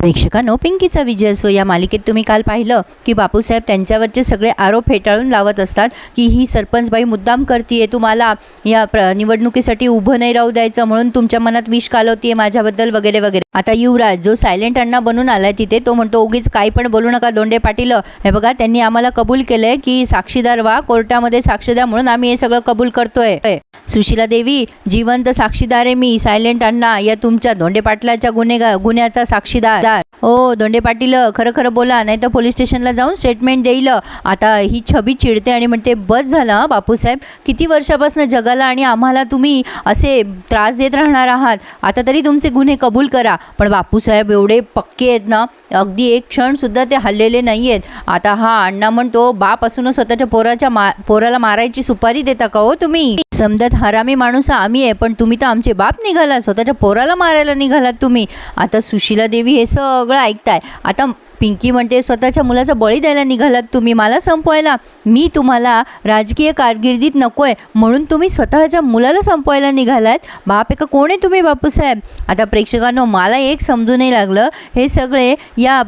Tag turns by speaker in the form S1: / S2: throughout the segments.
S1: प्रेक्षकांनो पिंकीचा विजय असो या मालिकेत तुम्ही काल पाहिलं की बापूसाहेब त्यांच्यावरचे सगळे आरोप फेटाळून लावत असतात की ही सरपंचबाई मुद्दाम करतीये तुम्हाला या प्र निवडणुकीसाठी उभं नाही राहू द्यायचं म्हणून तुमच्या मनात विष कालवतीये माझ्याबद्दल वगैरे वगैरे. आता युवराज जो सायलेंट अण्णा बनून आलाय तिथे तो म्हणतो उगीच काही पण बोलू नका दोंडे पाटील. हे बघा त्यांनी आम्हाला कबूल केलंय की साक्षीदार वा कोर्टामध्ये साक्षीदार द्या म्हणून आम्ही हे सगळं कबूल करतोय. सुशीला देवी जिवंत साक्षीदार आहे मी सायलेंट अण्णा या तुमच्या धोंडे पाटलाच्या गुन्हेगा गुन्ह्याचा साक्षीदार. ओ हो, दोंडे पाटील खरं खरं बोला. नाही तर पोलीस स्टेशनला जाऊन स्टेटमेंट देईल. आता ही छबी चिडते आणि म्हणते बस झालं बापूसाहेब. किती वर्षापासून जगाला आणि आम्हाला तुम्ही असे त्रास देत राहणार आहात? आता तरी तुमचे गुन्हे कबूल करा. पण बापूसाहेब एवढे पक्के आहेत ना अगदी एक क्षणसुद्धा ते हल्लेले नाही आहेत आता हा अण्णा म्हणतो बाप असून स्वतःच्या पोराच्या मा पोराला मारायची सुपारी देता का हो तुम्ही? समजत हरामी माणूस आम्ही आहे पण तुम्ही तर आमचे बाप निघाला स्वतःच्या पोराला मारायला निघालात तुम्ही. आता सुशीला देवी हे सगळं ऐकताय. आता पिंकी म्हणते स्वतःच्या मुलाचा बळी द्यायला निघालात तुम्ही मला संपवायला. मी तुम्हाला राजकीय कारकिर्दीत नको आहे म्हणून तुम्ही स्वतःच्या मुलाला संपवायला निघालात. बाप एका कोण आहे तुम्ही बापूसाहेब? आता प्रेक्षकांनो मला एक समजू नाही लागलं. हे सगळे या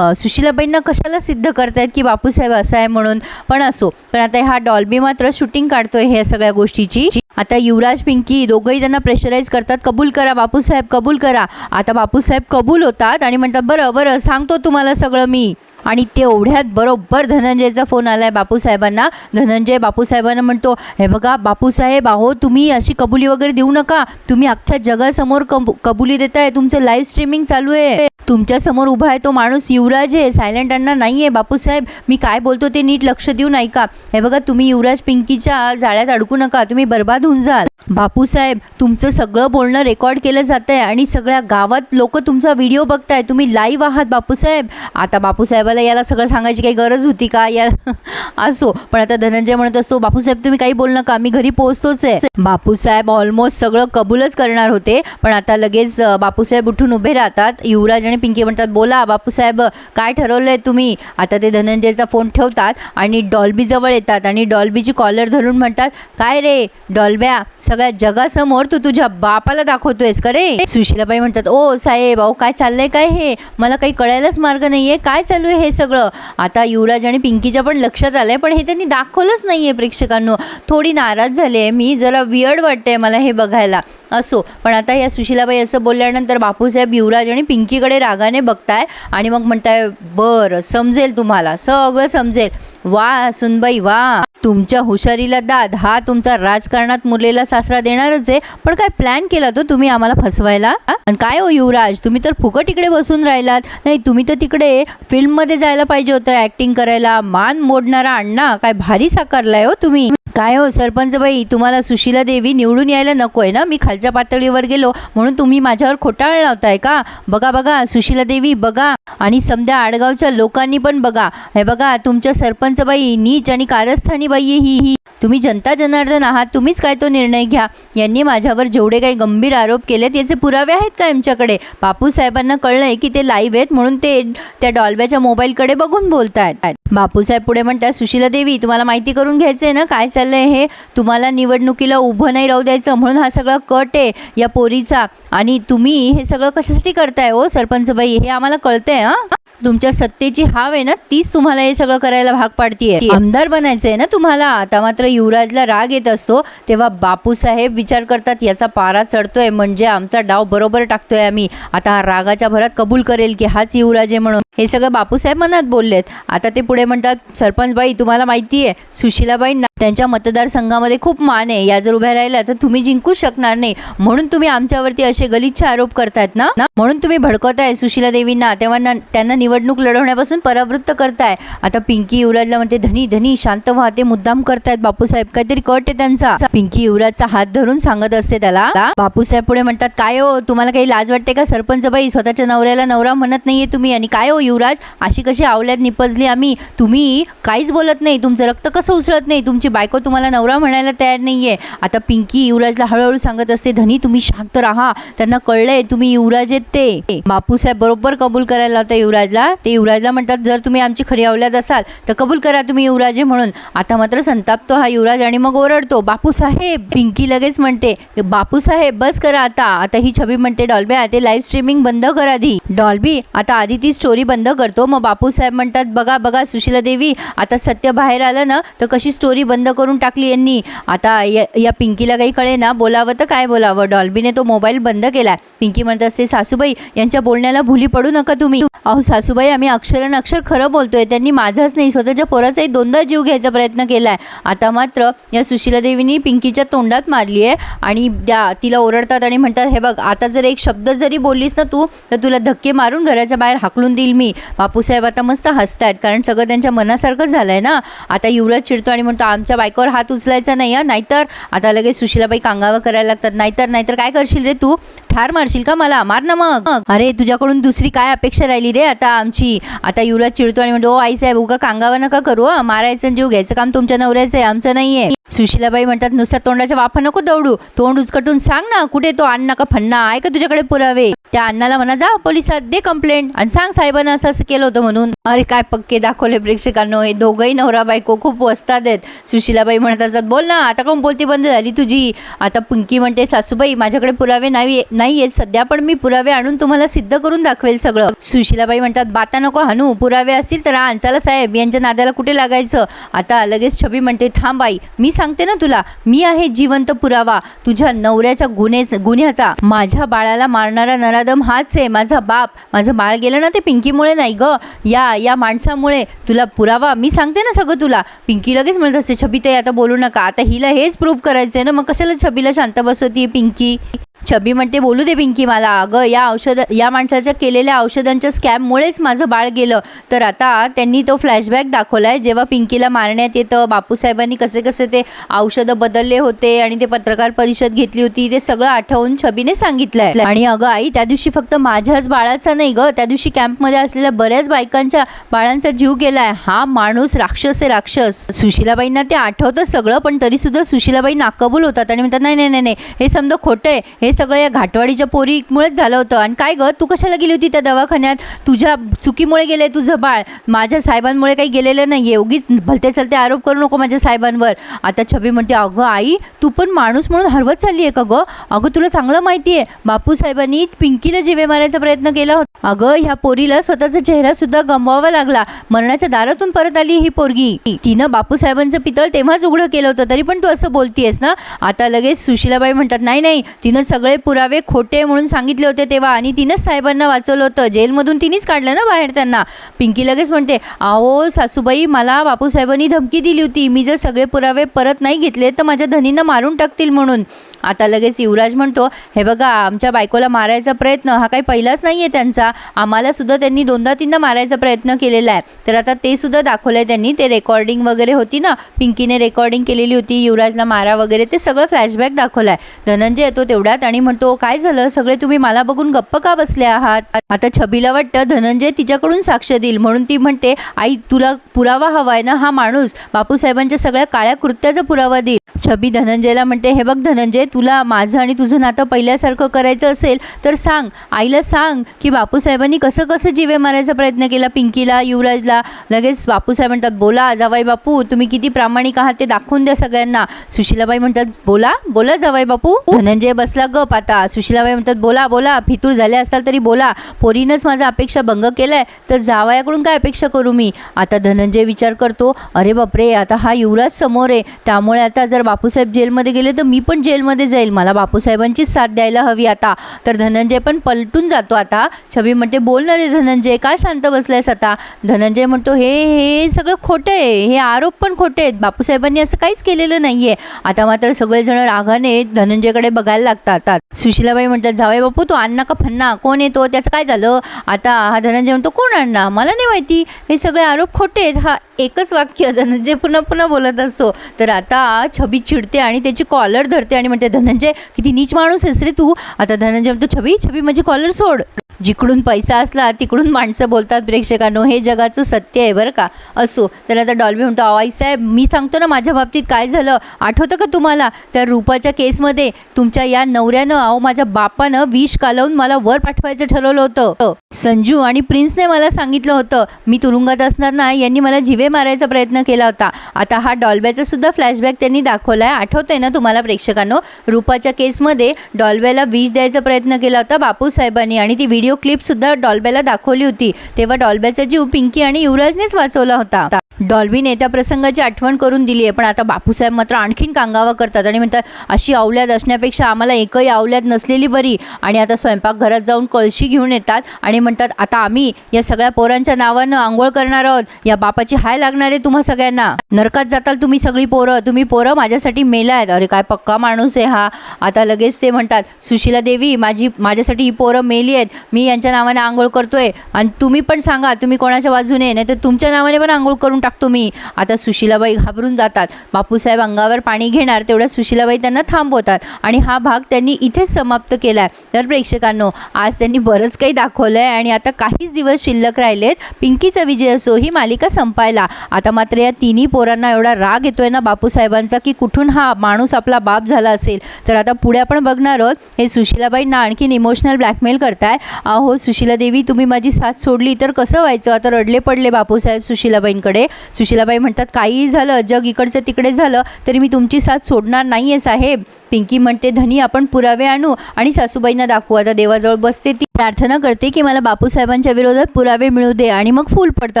S1: सुशीलाबाईंना कशाला सिद्ध करतायत की बापूसाहेब असं आहे म्हणून? पण असो. पण आता हा डॉल्बी मात्र शूटिंग काढतोय ह्या सगळ्या गोष्टीची. आता युवराज पिंकी दोघंही त्यांना प्रेशराईज करतात. कबूल करा बापूसाहेब कबूल करा. आता बापूसाहेब कबूल होतात आणि म्हणतात बरं बरं सांगतो तुम्हाला सगळं. सगळं मी. आणि तेवढ्यात बरोबर धनंजयचा फोन आलाय बापूसाहेबांना. धनंजय बापूसाहेबांना म्हणतो हे बघा बापूसाहेब अहो तुम्ही अशी कबुली वगैरे देऊ नका. तुम्ही अख्ख्या जगासमोर कब कबुली देताय. तुमचं लाईव्ह स्ट्रीमिंग चालू आहे. तुमच्यासमोर उभा आहे तो माणूस युवराज आहे. सायलेंट अण्णा नाही आहे बापूसाहेब. मी काय बोलतो ते नीट लक्ष देऊन ऐका. हे बघा तुम्ही युवराज पिंकीच्या जाळ्यात अडकू नका. तुम्ही बर्बाद होऊन जाल. बापूसाहेब तुमचं सगळं बोलणं रेकॉर्ड केलं जात आहे आणि सगळ्या गावात लोक तुमचा व्हिडिओ बघताय. तुम्ही लाईव्ह आहात बापूसाहेब. आता बापूसाहेबाला याला सगळं सांगायची काही गरज होती का? या असो. पण आता धनंजय म्हणत असतो बापूसाहेब तुम्ही काही बोल नका. मी घरी पोहोचतोच आहे. बापूसाहेब ऑलमोस्ट सगळं कबूलच करणार होते. पण आता लगेच बापूसाहेब उठून उभे राहतात. युवराज आणि पिंकी म्हणतात बोला बापूसाहेब काय ठरवलंय तुम्ही? आता ते धनंजयचा फोन ठेवतात आणि डॉल्बीजवळ येतात आणि डॉल्बीची कॉलर धरून म्हणतात काय रे डॉल्ब्या सगळ्या जगासमोर तू तुझ्या बापाला दाखवतोयस का रे? सुशीलाबाई म्हणतात ओ साहेब अहो काय चाललंय काय हे? मला काही कळायलाच मार्ग नाहीये. काय चालू आहे हे सगळं? आता युवराज आणि पिंकीच्या पण लक्षात आलंय पण हे त्यांनी दाखवलंच नाहीये प्रेक्षकांनो. थोडी नाराज झाले मी जरा वियर्ड वाटतंय मला हे बघायला. असो पण आता या सुशीलाबाई असं बोलल्यानंतर बापूसाहेब युवराज आणि पिंकीकडे रागाने बघताय आणि मग म्हणताय बरं समजेल तुम्हाला सगळं समजेल. वा सुनबाई वा. तुमच्या हुशारीला दाद हा तुमचा राजकारणात मुरलेला सासरा देणारच आहे. पण काय प्लॅन केला तो तुम्ही आम्हाला फसवायला? आणि काय हो युवराज? तुम्ही तर फुकट इकडे बसून राहिलात. नाही तुम्ही तर तिकडे फिल्ममध्ये जायला पाहिजे होतं ॲक्टिंग करायला. मान मोडणारा अण्णा काय भारी साकारलाय हो तुम्ही. काय हो सरपंच बाई तुम्हाला सुशीला देवी निवडून यायला नको आहे ना? मी खालच्या पातळीवर गेलो म्हणून तुम्ही माझ्यावर खोटाळ लावताय का? बघा बघा सुशीला देवी बघा. आणि समध्या आडगावच्या लोकांनी पण बघा. हे बघा तुमच्या सरपंच बाई नीच आणि कारस्थानी बाई ही ही तुम्ही जनता जनार्दन आहात तुम्हीच काय तो निर्णय घ्या. यांनी माझ्यावर जेवढे काही गंभीर आरोप केलेत याचे पुरावे आहेत का आमच्याकडे? बापू साहेबांना कळलंय की ते लाईव्ह आहेत म्हणून ते त्या डॉल्ब्याच्या मोबाईलकडे बघून बोलतायत. बापूसाहेब पुढे म्हणतात सुशीला देवी तुम्हाला माहिती करून घ्यायचंय ना? काय चाललंय हे? तुम्हाला निवडणुकीला उभं नाही राहू द्यायचं म्हणून हा सगळा कट आहे या पोरीचा. आणि तुम्ही हे सगळं कशासाठी करताय हो सरपंच बाई? हे आम्हाला कळतंय हां? तुमच्या सत्तेची हाव आहे ना तीच तुम्हाला हे सगळं करायला भाग पाडतीये. आमदार बनायचं आहे ना तुम्हाला. आता मात्र युवराजला राग येत असतो तेव्हा बापूसाहेब विचार करतात याचा पारा चढतोय म्हणजे आमचा डाव बरोबर टाकतोय आम्ही. आता हा रागाच्या भरात कबूल करेल की हाच युवराज आहे म्हणून. हे सगळं बापूसाहेब मनात बोललेत. आता ते पुढे म्हणतात सरपंचबाई तुम्हाला माहिती आहे सुशीलाबाईंना त्यांच्या मतदारसंघामध्ये खूप मान आहे. या जर उभ्या राहिल्या तर तुम्ही जिंकूच शकणार नाही. म्हणून तुम्ही आमच्यावरती असे गलिच्छ आरोप करतायत ना? म्हणून तुम्ही भडकवताय सुशीला देवींना. तेव्हा त्यांना निवडणूक लढवण्यापासून परावृत्त करताय. आता पिंकी युवराजला म्हणते धनी धनी शांत व्हा ते मुद्दाम करतायत. बापूसाहेब काहीतरी कट आहे त्यांचा. पिंकी युवराजचा हात धरून सांगत असते त्याला. बापूसाहेब पुढे म्हणतात काय हो तुम्हाला काही लाज वाटते का? सरपंच बाई स्वतःच्या नवऱ्याला नवरा म्हणत नाहीये तुम्ही. आणि काय हो युवराज अशी कशी आवल्यात निपजली आम्ही? तुम्ही काहीच बोलत नाही. तुमचं रक्त कसं उसळत नाही? तुमची बायको तुम्हाला नवरा म्हणायला तयार नाहीये. आता पिंकी युवराजला हळूहळू सांगत असते धनी तुम्ही शांत राहा. त्यांना कळलंय तुम्ही युवराज आहेत ते. बापूसाहेब बरोबर कबूल करायला होता युवराजला ते युवराजला म्हणतात जर तुम्ही आमची खरी अवलाद असाल तर कबूल करा तुम्ही युवराजे म्हणून. आता मात्र संतापतो हा युवराज आणि मग ओरडतो. बापूसाहेब पिंकी लगेच म्हणते बापूसाहेब बस करा आता. आता ही छबी म्हणते डॉल्बी ते लाईव्ह स्ट्रीमिंग बंद करा आधी. डॉल्बी आता आधी ती स्टोरी बंद करतो. मग बापूसाहेब म्हणतात बघा बघा सुशीला देवी आता सत्य बाहेर आलं ना तर कशी स्टोरी बंद करून टाकली यांनी? आता या या पिंकीला काही कळे ना बोलावं तर काय बोलावं? डॉल्बीने तो मोबाईल बंद केला. पिंकी म्हणत असते सासूबाई यांच्या बोलण्याला भुली पडू नका तुम्ही. अहो सासू सासूबाई आम्ही अक्षरन अक्षर खरं बोलतोय. त्यांनी माझाच नाही स्वतःच्या पोराचाही दोनदा जीव घ्यायचा प्रयत्न केला आहे आता मात्र या सुशीला देवीनी पिंकीच्या तोंडात मारली आहे आणि त्या तिला ओरडतात आणि म्हणतात हे बघ आता जर एक शब्द जरी बोललीस ना तू तर तुला धक्के मारून घराच्या बाहेर हाकलून देईल मी. बापूसाहेब आता मस्त हसतायत कारण सगळं त्यांच्या मनासारखंच झालं आहे ना. आता युवराज चिडतो आणि म्हणतो आमच्या बायकोवर हात उचलायचा नाही हा. नाहीतर आता लगेच सुशीलाबाई कांगावं करायला लागतात. नाहीतर नाहीतर काय करशील रे तू? ठार मारशील का मला? मार ना मग. अरे तुझ्याकडून दुसरी काय अपेक्षा राहिली रे आता? आमची. आता युवराज चिडतो आणि म्हणतो ओ आईसाहेब उगा कांगावा नका करू हं. मारायचं आणि जीव घ्यायचं काम तुमच्या नवऱ्याचं आहे आमचं नाही आहे सुशीलाबाई म्हणतात नुसत्या तोंडाच्या वाफा नको दौडू. तोंड उचकटून सांग ना कुठे तो अण्णा का फन्ना आहे का तुझ्याकडे पुरावे? त्या अण्णाला म्हणा जा पोलिसात दे कंप्लेंट आणि सांग साहेबांना असं असं केलं होतं म्हणून. अरे काय पक्के दाखवले प्रेक्षकांनो हे दोघंही नवरा बायको खूप वस्तात आहेत. सुशीलाबाई म्हणत असतात बोल ना आता कोण बोलती बंद झाली तुझी? आता पिंकी म्हणते सासूबाई माझ्याकडे पुरावे नाही नाही आहेत सध्या पण मी पुरावे आणून तुम्हाला सिद्ध करून दाखवेल सगळं. सुशीलाबाई म्हणतात बाता नको हनू पुरावे असतील तर आण चला साहेब यांच्या नादाला कुठे लागायचं? आता लगेच छबी म्हणते थांब बाई मी सांगते ना तुला मी आहे जिवंत पुरावा. तुझ्या नवऱ्याच्या गुन्हेच गुन्ह्याचा माझ्या बाळाला मारणारा नरादम हाच आहे माझा बाप. माझं बाळ गेलं ना ते पिंकीमुळे नाही ग? या या माणसामुळे तुला पुरावा मी सांगते ना सगळं तुला. पिंकी लगेच म्हणत असते छबी ते आता बोलू नका. आता हिला हेच प्रूव्ह करायचं आहे ना मग कशाला छबीला शांत बसवती पिंकी? छबी म्हणते बोलू दे पिंकी मला. अगं या औषध या माणसाच्या केलेल्या औषधांच्या स्कॅममुळेच माझं बाळ गेलं. तर आता त्यांनी तो फ्लॅशबॅक दाखवला आहे जेव्हा पिंकीला मारण्यात येतं बापूसाहेबांनी कसे कसे ते औषधं बदलले होते आणि ते पत्रकार परिषद घेतली होती ते सगळं आठवून छबीने सांगितलं आहे आणि अगं आई त्या दिवशी फक्त माझ्याच बाळाचा नाही गं. त्या दिवशी कॅम्पमध्ये असलेल्या बऱ्याच बायकांच्या बाळांचा जीव गेलाय. हा माणूस राक्षस आहे राक्षस. सुशीलाबाईंना ते आठवतं सगळं पण तरीसुद्धा सुशीलाबाई नाकबूल होतात आणि म्हणतात नाही नाही नाही नाही. हे समजा खोटं आहे. हे सगळं या घाटवाडीच्या पोरीमुळेच झालं होतं. आणि काय गं? तू कशाला गेली होती त्या दवाखान्यात? तुझ्या चुकीमुळे गेले तुझं बाळ. माझ्या साहेबांमुळे काही गेलेलं नाही आहे उगीच भलते चलते आरोप करू नको माझ्या साहेबांवर. आता छबी म्हणते अगं आई तू पण माणूस म्हणून हरवत चालली आहे का गं? अगं तुला चांगलं माहिती आहे. बापू साहेबांनी पिंकीला जिवे मारायचा प्रयत्न केला होता. अगं ह्या पोरीला स्वतःचा चेहरा सुद्धा गमवावा लागला. मरणाच्या दारातून परत आली ही पोरगी. तिनं बापूसाहेबांचं पितळ तेव्हाच उघडं केलं होतं तरी पण तू असं बोलतीयस ना? आता लगेच सुशीलाबाई म्हणतात नाही नाही तिनं सगळे पुरावे खोटे म्हणून सांगितले होते तेव्हा आणि तिनंच साहेबांना वाचवलं होतं. जेलमधून तिनेच काढलं ना बाहेर त्यांना? पिंकी लगेच म्हणते अहो सासूबाई मला बापूसाहेबांनी धमकी दिली होती. मी जर सगळे पुरावे परत नाही घेतले तर माझ्या धनींना मारून टाकतील म्हणून. आता लगेच युवराज म्हणतो हे बघा आमच्या बायकोला मारायचा प्रयत्न हा काही पहिलाच नाही आहे त्यांचा आम्हालासुद्धा त्यांनी दोनदा तीनदा मारायचा प्रयत्न केलेला आहे. तर आता ते सुद्धा दाखवलं आहे त्यांनी ते रेकॉर्डिंग वगैरे होती ना पिंकीने रेकॉर्डिंग केलेली होती युवराजला मारा वगैरे ते सगळं फ्लॅशबॅक दाखवलं आहे धनंजय येतो तेवढ्यात आणि म्हणतो काय झालं? सगळे तुम्ही मला बघून गप्प का बसले आहात? आता छबीला वाटतं धनंजय तिच्याकडून साक्ष देईल. म्हणून ती म्हणते आई तुला पुरावा हवाय ना हा माणूस? बापूसाहेबांच्या सगळ्या काळ्या कृत्याचा पुरावा देईल. छबी धनंजयला म्हणते हे बघ धनंजय तुला माझं आणि तुझं नातं पहिल्यासारखं करायचं असेल तर सांग. आईला सांग की बापूसाहेबांनी कसं कसं जीवे मारायचा प्रयत्न केला पिंकीला युवराजला. लगेच बापूसाहेब म्हणतात बोला जावाई बापू तुम्ही किती प्रामाणिक आहात ते दाखवून द्या सगळ्यांना. सुशीलाबाई म्हणतात बोला बोला जावाई बापू. धनंजय बसला गप आता. सुशीलाबाई म्हणतात बोला बोला फितूर झाले असाल तरी बोला. पोरीनंच माझा अपेक्षा भंग केलाय तर जावयाकडून काय अपेक्षा करू मी? आता धनंजय विचार करतो अरे बापरे आता हा युवराज समोर आहे. त्यामुळे आता जर बापूसाहेब जेलमध्ये गेले तर मी पण जेलमध्ये जाईल. मला बापूसाहेबांचीच साथ द्यायला हवी आता. तर धनंजय पण पलटून जातो आता. छबी म्हणते बोल ना रे धनंजय काय शांत बसलायस आता? धनंजय म्हणतो हे हे सगळं खोटं आहे. हे आरोप पण खोटे आहेत. बापूसाहेबांनी असं काहीच केलेलं नाही आहे आता मात्र सगळेजण रागाने धनंजयकडे बघायला लागतात. सुशीलाबाई म्हणतात जावे बापू तो अण्णा का फन्ना कोण येतो त्याचं काय झालं? आता हा धनंजय म्हणतो कोण अण्णा? मला नाही माहिती. हे सगळे आरोप खोटे आहेत. हा एकच वाक्य धनंजय पुन्हा पुन्हा बोलत असतो. तर आता छबी चिडते आणि त्याची कॉलर धरते आणि म्हणते धनंजय किती नीच माणूस आहेस रे तू. आता धनंजय म्हणतो छबी छबी म्हणजे माझी कॉलर सोड. जिकडून पैसा असला तिकडून माणसं बोलतात प्रेक्षकांनो हे जगाचं सत्य आहे बरं का? असो. तर आता डॉल्बी म्हणतो आवाई साहेब मी सांगतो ना माझ्या बाबतीत काय झालं? आठवतं का तुम्हाला? त्या रूपाच्या केसमध्ये तुमच्या या नवऱ्यानं अहो माझ्या बापानं विष कालवून मला वर पाठवायचं ठरवलं होतं. संजू आणि प्रिन्सने मला सांगितलं होतं. मी तुरुंगात असताना यांनी मला जिवे मारायचा प्रयत्न केला होता. आता हा डॉल्ब्याचा सुद्धा फ्लॅशबॅक त्यांनी दाखवला आहे आठवतंय ना तुम्हाला प्रेक्षकांनो? रूपाच्या केसमध्ये डॉल्ब्याला विष द्यायचा प्रयत्न केला होता बापूसाहेबांनी आणि ती व्हिडिओ क्लिपसुद्धा डॉल्ब्याला दाखवली होती. तेव्हा डॉल्ब्याचा जीव पिंकी आणि युवराजनेच वाचवला होता. डॉल्बीने त्या प्रसंगाची आठवण करून दिली आहे. पण आता बापूसाहेब मात्र आणखीन कांगावा करतात आणि म्हणतात अशी अवल्याद असण्यापेक्षा आम्हाला एकही अवल्याद नसलेली बरी. आणि आता स्वयंपाकघरात जाऊन कळशी घेऊन येतात आणि म्हणतात आता आम्ही या सगळ्या पोरांच्या नावानं आंघोळ करणार आहोत. या बापाची हाय लागणार आहे तुम्हा सगळ्यांना. नरकात जाताल तुम्ही सगळी पोरं. तुम्ही पोरं माझ्यासाठी मेला आहेत. अरे काय पक्का माणूस आहे हा. आता लगेच ते म्हणतात सुशीला देवी माझी माझ्यासाठी ही पोरं मेली आहेत. मी यांच्या नावाने आंघोळ करतोय. आणि तुम्ही पण सांगा तुम्ही कोणाच्या बाजूने नाही तर तुमच्या नावाने पण आंघोळ करून टाकतो मी. आता सुशीलाबाई घाबरून जातात. बापूसाहेब अंगावर पाणी घेणार तेवढ्या सुशीलाबाई त्यांना थांबवतात आणि हा भाग त्यांनी इथेच समाप्त केला आहे तर प्रेक्षकांनो आज त्यांनी बरंच काही दाखवलं आहे आणि आता काहीच दिवस शिल्लक राहिलेत. पिंकीचा विजय असो ही मालिका संपायला. आता मात्र या तिन्ही पोरांना एवढा राग येतोय ना बापूसाहेबांचा की कुठून हा माणूस आपला बाप झाला असेल? तर आता पुढे आपण बघणार आहोत. हे सुशीलाबाईंना आणखीन इमोशनल ब्लॅकमेल करताय. अहो सुशीला देवी तुम्ही माझी साथ सोडली तर कसं व्हायचं? आता रडले पडले बापूसाहेब सुशीलाबाईंकडे. सुशीलाबाई म्हणतात काहीही झालं जग इकडचं तिकडे झालं तरी मी तुमची साथ सोडणार नाही आहे साहेब. पिंकी म्हणते धनी आपण पुरावे आणू आणि सासूबाईंना दाखवू. आता देवाजवळ बसते ती. प्रार्थना करते की मला बापूसाहेबांच्या विरोधात पुरावे मिळू दे आणि मग फूल पडतं.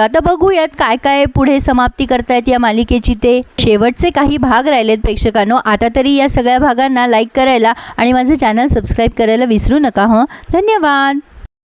S1: आता बघूयात काय काय पुढे समाप्ती करतायत या मालिकेची ते. शेवटचे काही भाग राहिलेत प्रेक्षकांनो. आता तरी या सगळ्या भागांना लाईक करायला आणि माझं चॅनल सबस्क्राईब करायला विसरू नका हं? धन्यवाद!